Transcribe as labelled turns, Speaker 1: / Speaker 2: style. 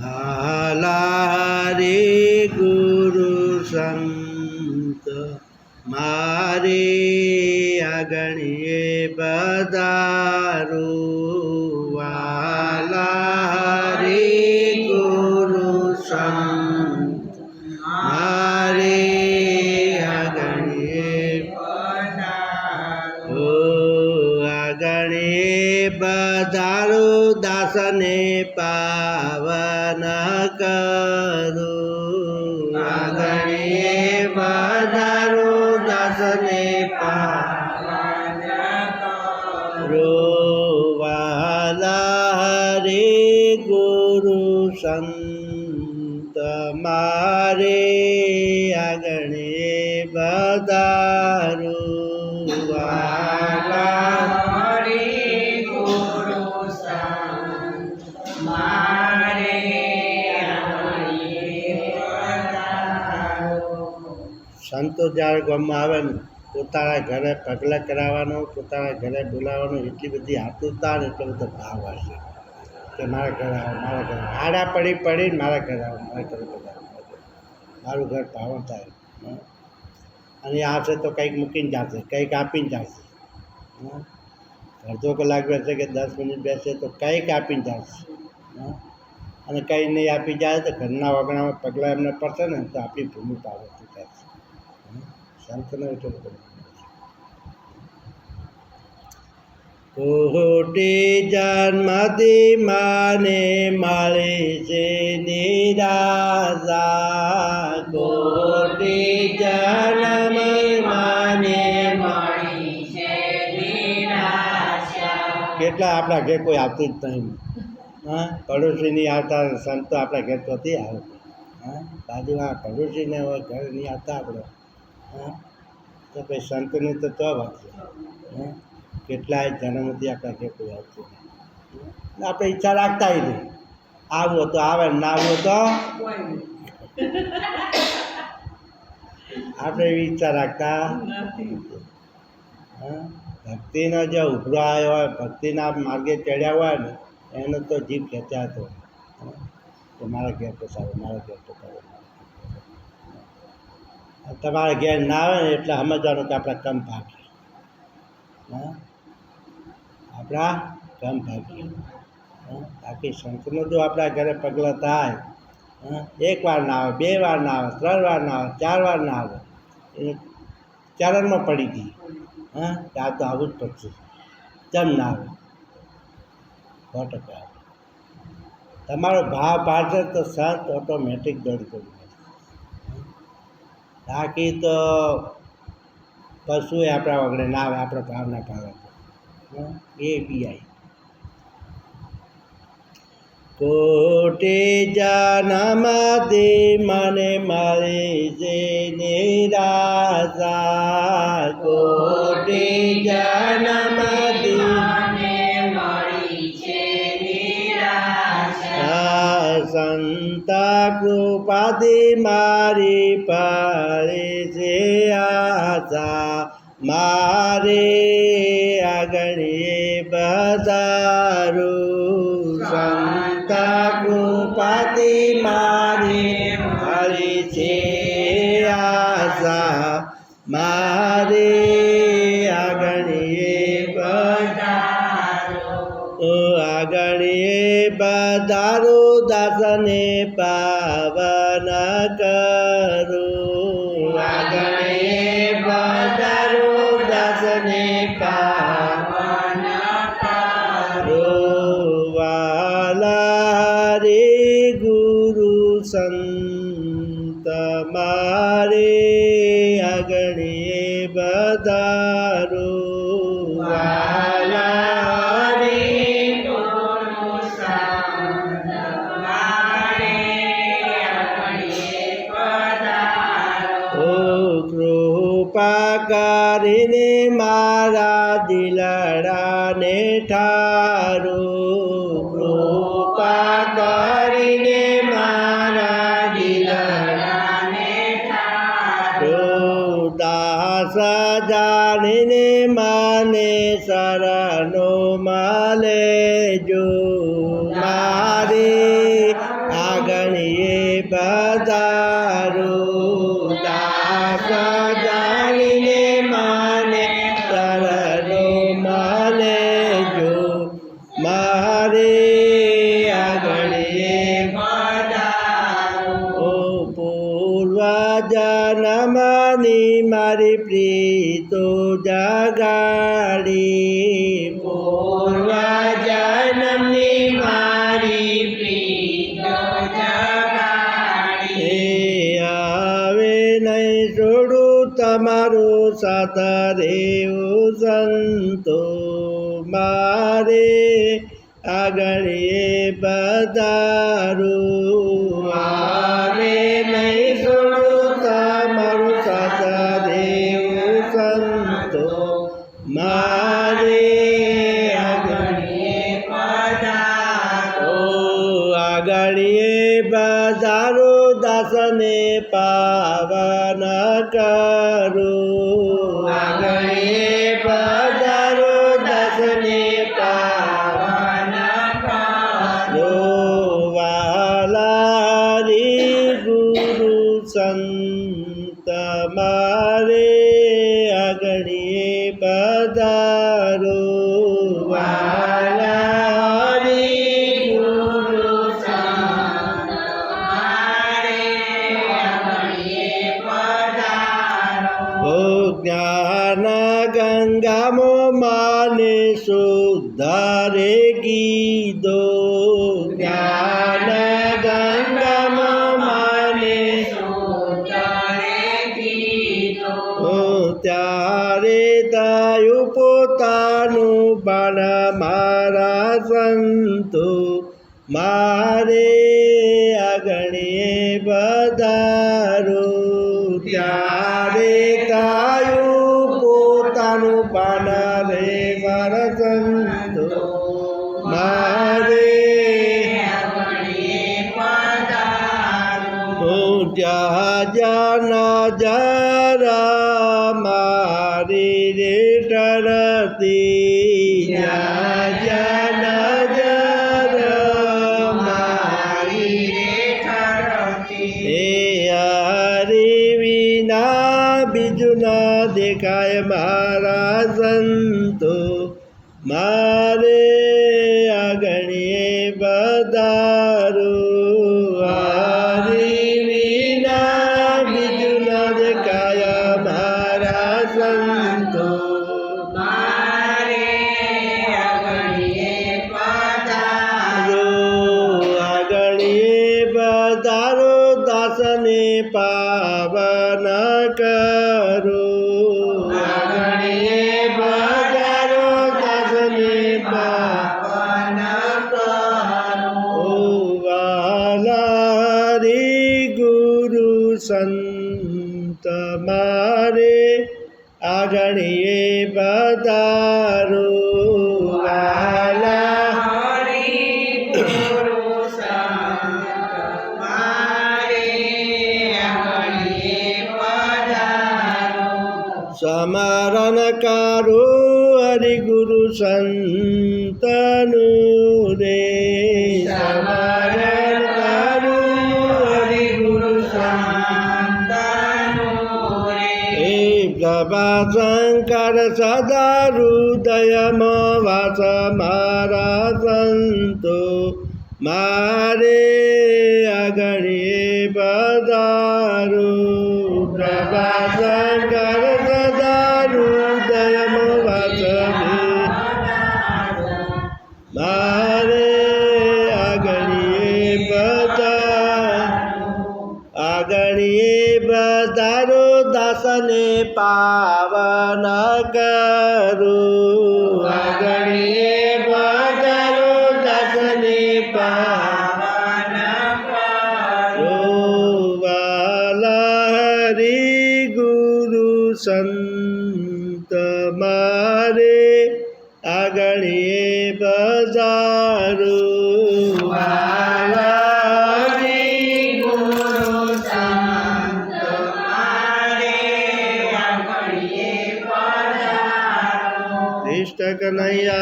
Speaker 1: ભાલા રે ગુરુ સંત મારે આગણીએ બધારું વાલા રે ગુરુ સંત મારે આગણીએ ઓ આગણે બધારો દાસને પાવન કરો આગણે બધારો દાસને પાવન સંતો જ્યારે ગામમાં આવે ને, પોતાના ઘરે પગલાં કરાવવાનો, પોતાના ઘરે બોલાવવાનો, એટલી બધી આતુરતા ને એટલો બધો ભાવ હશે કે મારા ઘરે આવો, મારા ઘરે આવો. આડા પડી પડી મારા ઘરે આવો, મારા ઘરે બધા મારું ઘર પાવન થાય. અને આવશે તો કંઈક મૂકીને જશે, કંઈક આપીને જશે. અડધો કલાક બેસે કે દસ મિનિટ બેસે તો કંઈક આપીને જશે. અને કંઈ નહીં આપી જાય તો ઘરના વગણામાં પગલાં એમને પડશે ને તો આપણી ભૂમિ પાવતી થશે હં. સંતનો એટલો બધો કોટી જન્મથી માને મળે છે નિરાશા કોટી જન્મ માને કેટલા આપણા ઘેર કોઈ આવતું જ નહીં. હા પડોશી નહીં આવતા સંતો આપણા ઘેર તોથી આવે હા બાજુમાં પડોશીને હોય ઘર નહીં આવતા આપણે. હા? તો ભાઈ સંતની તો તો વાંચે હા? કેટલાય જન્મથી આપણા ઘેર કોઈ આવતું આપણે ઈચ્છા રાખતા નહીં. આવવો તો આવે ના આવવો તો આપણે એવી ઈચ્છા રાખતા હા? ભક્તિનો જે ઉભરો આવ્યો હોય ભક્તિના માર્ગે ચડ્યા હોય ને એનો તો જીભ ખેંચાતો હા, કે મારા ઘેર પસારો મારા ઘેર તો આ તમારા ઘેર ના આવે ને એટલે સમજવાનું કે આપણા કમ ભાગી હા? આપણા કમ ભાગી બાકી શંકરનું જો આપણા ઘરે પગલાં થાય એક વાર ના આવે, બે વાર ના આવે, ત્રણ વાર ના આવે, ચાર વાર ના આવે, એ ચરણમાં પડી ગઈ. હા? આ તો આવું જ પડશે. કેમ ના આવે? સો ટકા. તમારો ભાવ પાડશે તો સત ઓટોમેટિક દોડી કરી બાકી તો પશુ આપણા વગડે ના આવે આપણા ભાવના ભાવે. એ બી આવી કોટી દે મને મળે છે નિરાશા કોટે જન્મથી સંતા કૃપાથી મારી પાળી છે આશા, મારે આગળે બધારું. સંતા કૃપાથી મારી પાળી છે આશા, મારે આગળે બજારો આગળે આગળીએ દાસને પાવન કરું. આગણે બધારો દાસને પાવન રે ગુરુ સંત મારે આગળીએ બધારો મારા દિલડાને ઠારો, કૃપા કરીને મારા દિલડાને ઠારો. દાસ જાણીને માને શરણો માલે જો મારે મારી પ્રીતો જગાડી
Speaker 2: પૂર્વા જન્મની મારી પ્રીતો જગાડી
Speaker 1: આવે નહીં છોડું તમારું સાથ રેવું સંતો મારે આગળ એ બધારું આવે નહીં છોડું ઓ આગળીએ બજારો દાસને પાવન જ્ઞાન ગંગામો માને સુધારે ગીદો જ્ઞાન ગંગામો માને ઓ ત્યારે તાયુ પોતાનું બાણ મારા સંતો મારે પોતાનું બાણ રે મારા સંતો મારે જ્યાં નજરા મારી રે ટરતી કરો. સંત મારે આગણીએ બધારો હરિગુરુ સંતનું રે સ્મરણ કરો હરિગુરુ સંત હે પ્રભા બધારો દાસને પાવન કરો. આગળીએ બધારો દાસને પાવન કરો. હરી ગુરુ સંત મારે આગળીએ બજારો. कन्हैया